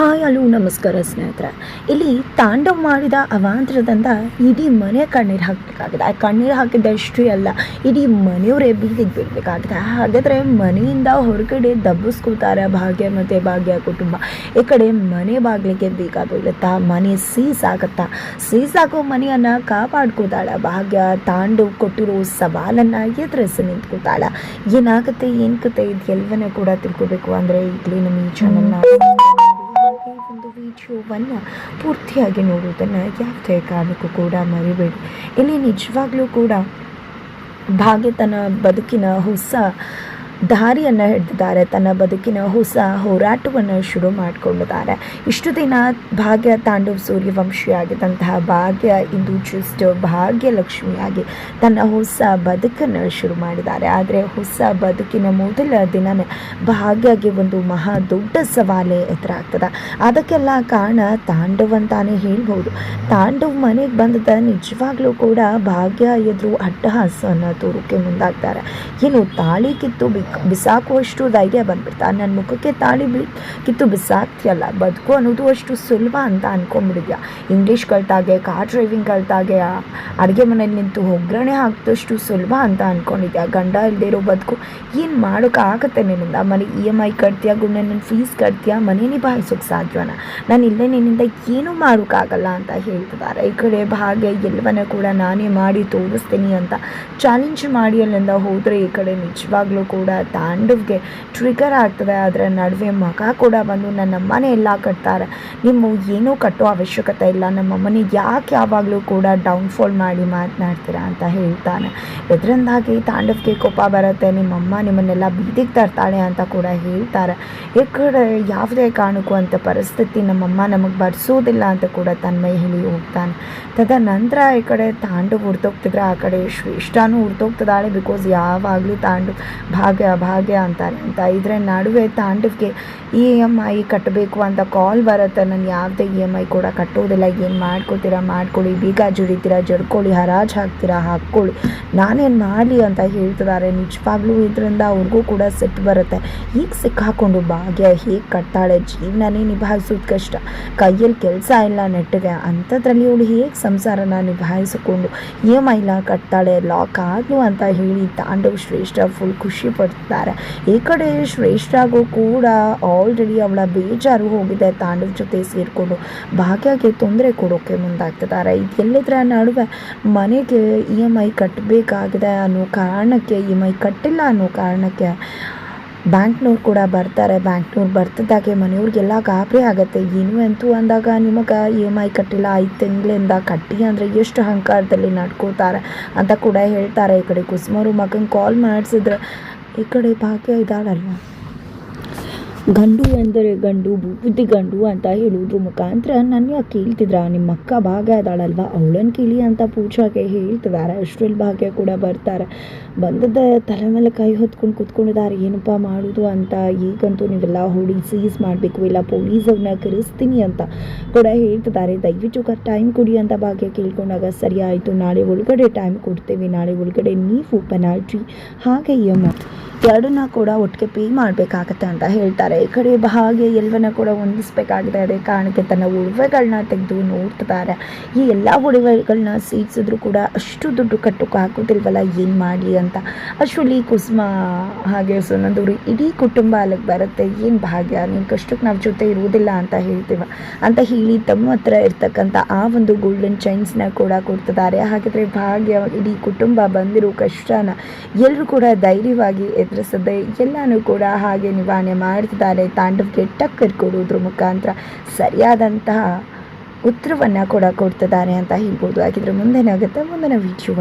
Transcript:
Hi hello ನಮಸ್ಕಾರ ಸ್ನೇಹಿತರೆ. ಇಲ್ಲಿ ತಾಂಡವ್ ಮಾಡಿದ ಅವಾಂತರದಿಂದ ಇಡೀ ಮನೆ ಕಣ್ಣೀರು ಹಾಕಬೇಕಾಗಿದೆ. ಆ ಕಣ್ಣೀರು ಹಾಕಿದ್ದಷ್ಟು ಅಲ್ಲ, ಇಡೀ ಮನೆಯವರೇ ಬೀದಿಗೆ ಬೀಳಬೇಕಾಗಿದೆ. ಹಾಗಾದರೆ ಮನೆಯಿಂದ ಹೊರಗಡೆ ದಬ್ಬಿಸ್ಕೋತಾರೆ ಭಾಗ್ಯ ಮತ್ತು ಭಾಗ್ಯ ಕುಟುಂಬ. ಈ ಕಡೆ ಮನೆ ಬಾಗಿಲಿಗೆ ಬೀಗ ಬೀಳುತ್ತಾ ಮನೆ ಸೀಸ್ ಆಗುತ್ತಾ? ಸೀಸ್ ಆಗೋ ಮನೆಯನ್ನು ಕಾಪಾಡ್ಕೋತಾಳೆ ಭಾಗ್ಯ. ತಾಂಡವ್ ಕೊಟ್ಟಿರೋ ಸವಾಲನ್ನು ಎದುರಿಸಿ ನಿಂತ್ಕೋತಾಳೆ ಏನಾಗುತ್ತೆ ಏನು ಕತೆ ಇದು ಎಲ್ಲವನ್ನ ಕೂಡ ತಿಳ್ಕೊಬೇಕು. ಅಂದರೆ ಈಗಲೇ ನಮ್ಮ ಈ ಚಾನಲ್ನ ವಿಡಿಯೋವನ್ನು ಪೂರ್ತಿಯಾಗಿ ನೋಡುವುದನ್ನು ಯಾವುದೇ ಕಾರಣಕ್ಕೂ ಕೂಡ ಮರಿಬೇಡಿ. ಇಲ್ಲಿ ನಿಜವಾಗ್ಲೂ ಕೂಡ ಭಾಗ್ಯತನ ಬದುಕಿನ ಹೊಸ ದಾರಿಯನ್ನು ಹಿಡಿದಿದ್ದಾರೆ. ತನ್ನ ಬದುಕಿನ ಹೊಸ ಹೋರಾಟವನ್ನು ಶುರು ಮಾಡಿಕೊಂಡಿದ್ದಾರೆ. ಇಷ್ಟು ದಿನ ಭಾಗ್ಯ ತಾಂಡವ್ ಸೂರ್ಯವಂಶಿಯಾಗಿದ್ದಂತಹ ಭಾಗ್ಯ ಇಂದು ಜಸ್ಟ್ ಭಾಗ್ಯಲಕ್ಷ್ಮಿಯಾಗಿ ತನ್ನ ಹೊಸ ಬದುಕನ್ನು ಶುರು ಮಾಡಿದ್ದಾರೆ. ಆದರೆ ಹೊಸ ಬದುಕಿನ ಮೊದಲ ದಿನನೇ ಭಾಗ್ಯಗೆ ಒಂದು ಮಹಾ ದೊಡ್ಡ ಸವಾಲೇ ಎದುರಾಗ್ತದೆ. ಅದಕ್ಕೆಲ್ಲ ಕಾರಣ ತಾಂಡವ್ ಅಂತಾನೆ ಹೇಳ್ಬೋದು. ತಾಂಡವ್ ಮನೆಗೆ ಬಂದದ ನಿಜವಾಗ್ಲೂ ಕೂಡ ಭಾಗ್ಯ ಎದುರು ಅಟ್ಟಹಾಸವನ್ನು ತೋರೋಕೆ ಮುಂದಾಗ್ತಾರೆ. ಏನು ತಾಳಿ ಕಿತ್ತು ಬಿಸಾಕುವಷ್ಟು ಧೈರ್ಯ ಬಂದ್ಬಿಡ್ತಾ ನನ್ನ ಮುಖಕ್ಕೆ ತಾಳಿ ಬಿ ಕಿತ್ತು ಬಿಸಾಕ್ತಿಯಲ್ಲ, ಬದುಕು ಅನ್ನೋದು ಅಷ್ಟು ಸುಲಭ ಅಂತ ಅನ್ಕೊಂಬಿಡಿದ್ಯಾ ಇಂಗ್ಲೀಷ್ ಕಲ್ತಾಗೆ ಕಾರ್ ಡ್ರೈವಿಂಗ್ ಕಲ್ತಾಗೆ ಅಡುಗೆ ಮನೇಲಿ ನಿಂತು ಒಗ್ಗರಣೆ ಹಾಕಿದಷ್ಟು ಸುಲಭ ಅಂತ ಅಂದ್ಕೊಂಡಿದ್ಯಾ ಗಂಡ ಇಲ್ಲದೆ ಇರೋ ಬದುಕು ಏನು ಮಾಡೋಕ್ಕಾಗತ್ತೆ ನಿನ್ನಿಂದ? ಮನೆ ಇ ಎಂ ಐ ಕಟ್ತೀಯಾ ಗುಣ ನನ್ನ ಫೀಸ್ ಕಟ್ತೀಯಾ, ಮನೆ ನಿಭಾಯಿಸೋಕೆ ಸಾಧ್ಯನಾ ನಾನು ಇಲ್ಲೇ ನಿನ್ನಿಂದ ಏನೂ ಮಾಡೋಕ್ಕಾಗಲ್ಲ ಅಂತ ಹೇಳ್ತಿದ್ದಾರೆ ಈ ಕಡೆ ಭಾಗ್ಯ, ಎಲ್ಲವನ್ನ ಕೂಡ ನಾನೇ ಮಾಡಿ ತೋರಿಸ್ತೀನಿ ಅಂತ ಚಾಲೆಂಜ್ ಮಾಡಿ ಅಲ್ಲಿಂದ ಹೋದರೆ ಈ ಕಡೆ ನಿಜವಾಗ್ಲೂ ಕೂಡ ತಾಂಡವ್ಗೆ ಟ್ರಿಗರ್ ಆಗ್ತದೆ ಅದರ ನಡುವೆ ಮಗ ಕೂಡ ಬಂದು ನನ್ನ ಮನೆ ಎಲ್ಲ ಕಟ್ತಾರೆ. ನಿಮ್ಮ ಏನೂ ಕಟ್ಟೋ ಅವಶ್ಯಕತೆ ಇಲ್ಲ. ನಮ್ಮ ಮನೆ ಯಾಕೆ ಯಾವಾಗಲೂ ಕೂಡ ಡೌನ್ಫಾಲ್ ಮಾಡಿ ಮಾತನಾಡ್ತೀರಾ ಅಂತ ಹೇಳ್ತಾನೆ. ಇದರಿಂದಾಗಿ ತಾಂಡವ್ಗೆ ಕೋಪ ಬರುತ್ತೆ. ನಿಮ್ಮಮ್ಮ ನಿಮ್ಮನ್ನೆಲ್ಲ ಬೀದಿಗೆ ತರ್ತಾಳೆ ಅಂತ ಕೂಡ ಹೇಳ್ತಾರೆ. ಈ ಕಡೆ ಯಾವುದೇ ಕಾರಣಕ್ಕೂ ಅಂತ ಪರಿಸ್ಥಿತಿ ನಮ್ಮಮ್ಮ ನಮಗೆ ಬರ್ಸೋದಿಲ್ಲ ಅಂತ ಕೂಡ ತನ್ಮೈ ಹೇಳಿ ಹೋಗ್ತಾನೆ. ತದನಂತರ ಈ ಕಡೆ ತಾಂಡವ್ ಹುಡ್ತೋಗ್ತಿದ್ರೆ ಆ ಕಡೆ ಶ್ರೇಷ್ಠನೂ ಹುಡ್ತೋಗ್ತದಾಳೆ ಬಿಕಾಸ್ ಯಾವಾಗಲೂ ತಾಂಡು ಭಾಗ್ಯ ಭಾಗ್ಯ ಅಂತಾರೆ ಅಂತ ಇದ್ರ ನಡುವೆ ತಾಂಡವ್ಗೆ ಇ ಎಂ ಐ ಕಟ್ಟಬೇಕು ಅಂತ ಕಾಲ್ ಬರುತ್ತೆ. ನಾನು ಯಾವುದೇ ಇ ಎಂ ಐ ಕೂಡ ಕಟ್ಟೋದಿಲ್ಲ. ಏನು ಮಾಡ್ಕೋತೀರಾ? ಮಾಡ್ಕೊಳ್ಳಿ. ಬೀಗ ಜುಡಿತೀರಾ? ಜಡ್ಕೊಳ್ಳಿ. ಹರಾಜು ಹಾಕ್ತೀರಾ? ಹಾಕ್ಕೊಳ್ಳಿ. ನಾನೇನು ಮಾಡಲಿ ಅಂತ ಹೇಳ್ತಿದ್ದಾರೆ ನಿಜವಾಗ್ಲೂ ಇದರಿಂದ ಅವ್ರಿಗೂ ಕೂಡ ಸಿಟ್ಟು ಬರುತ್ತೆ. ಈಗ ಸಿಕ್ಕಾಕೊಂಡು ಭಾಗ್ಯ ಹೇಗೆ ಕಟ್ಟಾಳೆ ಜೀವನನೇ ನಿಭಾಯಿಸೋದು ಕಷ್ಟ ಕೈಯಲ್ಲಿ ಕೆಲಸ ಇಲ್ಲ ನೆಟ್ಟಿಗೆ. ಅಂಥದ್ರಲ್ಲಿ ಅವಳು ಹೇಗೆ ಸಂಸಾರನ ನಿಭಾಯಿಸಿಕೊಂಡು ಇ ಎಂ ಐಲ ಕಟ್ತಾಳೆ? ಲಾಕ್ ಆಗಲು ಅಂತ ಹೇಳಿ ತಾಂಡವ್ ಶ್ರೇಷ್ಠ ಫುಲ್ ಖುಷಿ ಪಡ್ತಿದ್ದಾರೆ ಈ ಕಡೆ ಶ್ರೇಷ್ಠಾಗೂ ಕೂಡ ಆಲ್ರೆಡಿ ಅವಳ ಬೇಜಾರು ಹೋಗಿದೆ. ತಾಂಡವ್ ಜೊತೆ ಸೇರಿಕೊಂಡು ಭಾಗ್ಯಗೆ ತೊಂದರೆ ಕೊಡೋಕೆ ಮುಂದಾಗ್ತಿದ್ದಾರೆ. ಇದೆಲ್ಲದರ ನಡುವೆ ಮನೆಗೆ ಇ ಎಂ ಐ ಕಟ್ಟಬೇಕಾಗಿದೆ ಅನ್ನೋ ಕಾರಣಕ್ಕೆ ಇ ಎಂ ಐ ಕಟ್ಟಿಲ್ಲ ಅನ್ನೋ ಕಾರಣಕ್ಕೆ ಬ್ಯಾಂಕ್ನವ್ರು ಕೂಡ ಬರ್ತಾರೆ. ಬ್ಯಾಂಕ್ನವ್ರು ಬರ್ತಿದ್ದಾಗೆ ಮನೆಯವ್ರಿಗೆಲ್ಲ ಗಾಬರಿ ಆಗುತ್ತೆ. ಏನು ಅಂತೂ ಅಂದಾಗ ನಿಮಗೆ ಇ ಎಂ ಐ ಕಟ್ಟಿಲ್ಲ, ಐದು ತಿಂಗಳಿಂದ ಕಟ್ಟಿ ಅಂದರೆ ಎಷ್ಟು ಅಹಂಕಾರದಲ್ಲಿ ನಡ್ಕೋತಾರೆ ಅಂತ ಕೂಡ ಹೇಳ್ತಾರೆ. ಈ ಕಡೆ ಕುಸುಮರು ಮಗನ ಕಾಲ್ ಮಾಡಿಸಿದ್ರೆ ಈ ಕಡೆ ಭಾಗ್ಯ ಇದ್ದಾಳಲ್ವ ಗಂಡು ಎಂದರೆ ಗಂಡು, ಬುದ್ಧಿ ಗಂಡು ಅಂತ ಹೇಳುವುದ್ರ ಮುಖಾಂತರ ನನ್ನ ಕೇಳ್ತಿದ್ರ? ನಿಮ್ಮ ಅಕ್ಕ ಭಾಗ್ಯ ಅದಾಳಲ್ವಾ? ಅವಳನ್ನು ಕೇಳಿ ಅಂತ ಪೂಜಾಗೆ ಹೇಳ್ತಿದ್ದಾರೆ ಅಷ್ಟರಲ್ಲಿ ಭಾಗ್ಯ ಕೂಡ ಬರ್ತಾರೆ. ಬಂದದ ತಲೆ ಮೇಲೆ ಕೈ ಹೊತ್ಕೊಂಡು ಕೂತ್ಕೊಂಡಿದ್ದಾರೆ ಏನಪ್ಪ ಮಾಡೋದು ಅಂತ ಈಗಂತೂ ನೀವೆಲ್ಲ ಹೊಡಿ, ಸೀಸ್ ಮಾಡಬೇಕು. ಇಲ್ಲ ಪೊಲೀಸವ್ರನ್ನ ಕರೆಸ್ತೀನಿ ಅಂತ ಕೂಡ ಹೇಳ್ತಿದ್ದಾರೆ ದಯವಿಟ್ಟು ಟೈಮ್ ಕೊಡಿ ಅಂತ ಭಾಗ್ಯ ಕೇಳ್ಕೊಂಡಾಗ, ಸರಿ ಆಯಿತು, ನಾಳೆ ಒಳಗಡೆ ಟೈಮ್ ಕೊಡ್ತೇವೆ. ನಾಳೆ ಒಳಗಡೆ ನೀವು ಪೆನಾಲ್ಟಿ ಹಾಗೆ ಎಮ್ಮ ಎಂ ಎರಡನ್ನ ಕೂಡ ಒಟ್ಟಿಗೆ ಪೇ ಮಾಡಬೇಕಾಗತ್ತೆ ಅಂತ ಹೇಳ್ತಾರೆ. ಈ ಕಡೆ ಭಾಗ್ಯ ಎಲ್ಲವನ್ನ ಕೂಡ ಹೊಂದಿಸ್ಬೇಕಾಗಿದೆ. ಅದೇ ಕಾರಣಕ್ಕೆ ತನ್ನ ಉಡುವೆಗಳನ್ನ ತೆಗೆದು ನೋಡ್ತಿದ್ದಾರೆ. ಈ ಎಲ್ಲ ಒಡವೆಗಳನ್ನ ಸೇರಿಸಿದ್ರು ಕೂಡ ಅಷ್ಟು ದುಡ್ಡು ಕಟ್ಟೋಕೆ ಹಾಕೋದಿಲ್ವಲ್ಲ, ಏನು ಮಾಡಲಿ ಅಂತ. ಅಷ್ಟರಲ್ಲಿ ಕುಸುಮ ಹಾಗೆ ಸುನಂದೂರಿ ಇಡೀ ಕುಟುಂಬ ಅಲ್ಲಿಗೆ ಬರುತ್ತೆ. ಏನು ಭಾಗ್ಯ? ನಿನ್ನ ಕಷ್ಟಕ್ಕೆ ನಾವು ಜೊತೆ ಇರುವುದಿಲ್ಲ ಅಂತ ಹೇಳ್ತೀವ. ಅಂತ ಹೇಳಿ ತಮ್ಮ ಹತ್ರ ಇರ್ತಕ್ಕಂಥ ಆ ಒಂದು ಗೋಲ್ಡನ್ ಚೈನ್ಸ್ನ ಕೂಡ ಕೊಡ್ತಿದ್ದಾರೆ. ಹಾಗಿದ್ರೆ ಭಾಗ್ಯ ಇಡೀ ಕುಟುಂಬ ಬಂದಿರೋ ಕಷ್ಟನ ಎಲ್ಲರೂ ಕೂಡ ಧೈರ್ಯವಾಗಿ ಎದುರಿಸದೆ ಎಲ್ಲನೂ ಕೂಡ ಹಾಗೆ ನಿವಾರಣೆ ಮಾಡ್ತಿದ್ದಾರೆ. ತಾಂಡವ್ಗೆ ಟಕ್ಕರ್ ಕೊಡೋದ್ರ ಮುಖಾಂತರ ಸರಿಯಾದಂತಹ ಉತ್ತರವನ್ನು ಕೂಡ ಕೊಡ್ತಿದ್ದಾರೆ ಅಂತ ಹೇಳ್ಬೋದು. ಹಾಗಿದ್ರೆ ಮುಂದೇನಾಗುತ್ತೆ ಮುಂದಿನ ವಿಡಿಯೋ